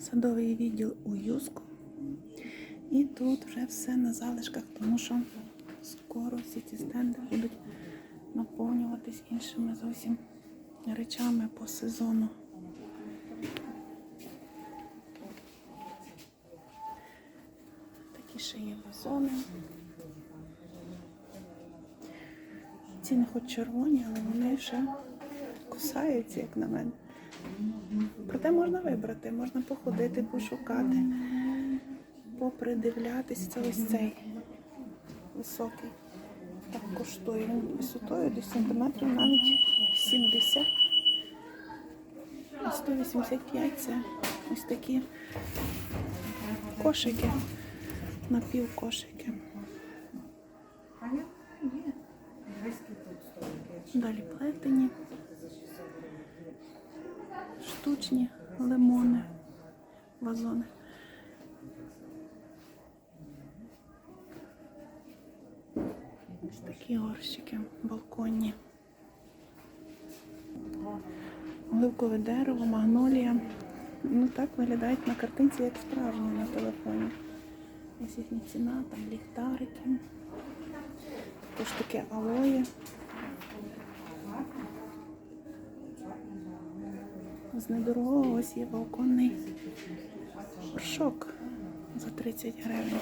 садовий відділ у Юску. І тут вже все на залишках, тому що скоро всі ці стенди будуть наповнюватись іншими зовсім речами по сезону. Такі ще є вазони. Ці не хоч червоні, але вони ще кусаються, як на мене. Проте можна вибрати, можна походити, пошукати, попридивлятись. Це ось цей високий. Так коштує він висотою десь сантиметрів навіть 70. 185 це ось такі кошики, напівкошики. Далі плетені, штучні лимони, вазони. Ось такі горщики, балконні. Оливкове дерево, магнолія. Ну так виглядають на картинці, як справжні на телефоні. Ось їхня ціна, там ліхтарики. Також таке алоє. З недорогого ось є балконний горшок за 30 гривень.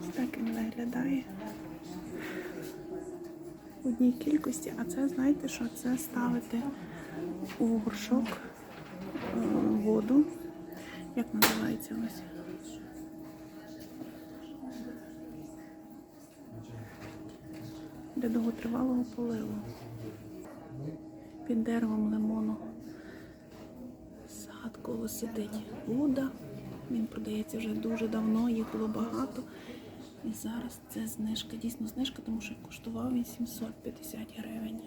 Ось так він виглядає. В одній кількості, а це знаєте, що це ставити у горшок е, воду. Як називається ось? Для довготривалого поливу. Під деревом лимону коло сидить Буда. Він продається вже дуже давно, їх було багато. І зараз це знижка, дійсно знижка, тому що коштував він 750 гривень.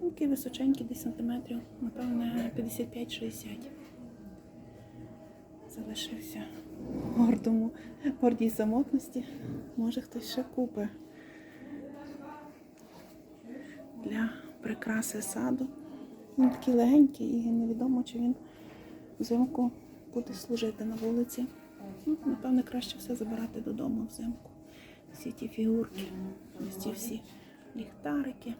Такий височенький, десь сантиметрів, напевне, 55-60. Залишився в гордому, гордій самотності. Може хтось ще купить для прикраси саду. Він такий легенький і невідомо, чи він взимку буде служити на вулиці. Ну, напевне, краще все забирати додому взимку. Всі ті фігурки, ось ці всі ліхтарики.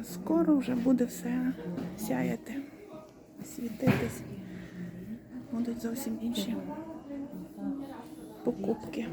А скоро вже буде все сяяти, світитись. Будуть зовсім інші покупки.